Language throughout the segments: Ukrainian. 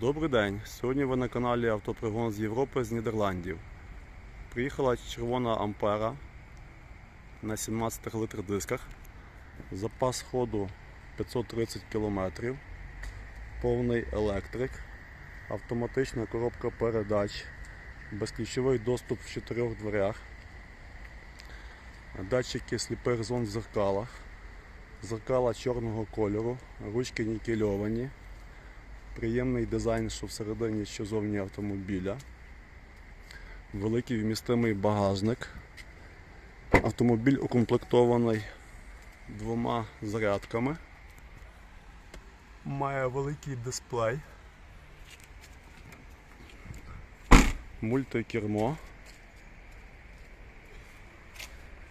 Добрий день. Сьогодні ви на каналі Автопригон з Європи з Нідерландів. Приїхала червона Ампера на 17 литрах дисках. Запас ходу 530 км. Повний електрик. Автоматична коробка передач. Безключовий доступ в чотирьох дверях. Датчики сліпих зон в зеркалах. Зеркала чорного кольору, ручки нікельовані. Приємний дизайн, що всередині, що зовні автомобіля. Великий вмістимий багажник. Автомобіль укомплектований двома зарядками. Має великий дисплей. Мультикермо.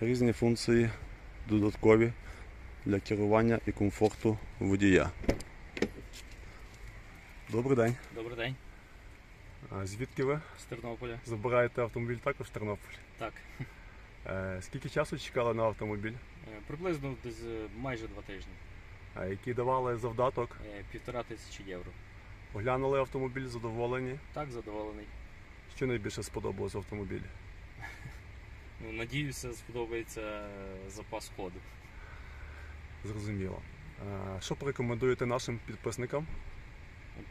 Різні функції додаткові для керування і комфорту водія. Добрий день. Добрий день, А Звідки ви? з Тернополя. Забираєте автомобіль також в Тернополі? Так, Е, Скільки часу чекали на автомобіль? е, приблизно десь е, майже два тижні. А Який давали завдаток? Півтора тисячі євро. Оглянули автомобіль, задоволені. Так, задоволений. Що найбільше сподобалось в автомобілі? Ну, надіюся, сподобається запас ходу. Зрозуміло. Що порекомендуєте нашим підписникам?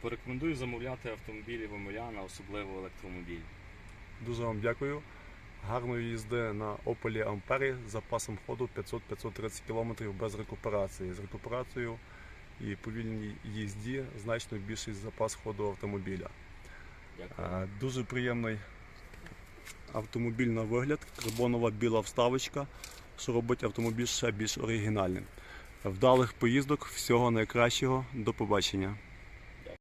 Порекомендую замовляти автомобілі в Омеляна, особливо електромобілі. Дуже вам дякую. Гарної їзди на Opel Amperi з запасом ходу 500-530 км без рекуперації. З рекуперацією і повільній їзді значно більший запас ходу автомобіля. Дякую. Е, Дуже приємний автомобіль на вигляд, карбонова біла вставочка, що робить автомобіль ще більш оригінальним. Вдалих поїздок, всього найкращого, до побачення.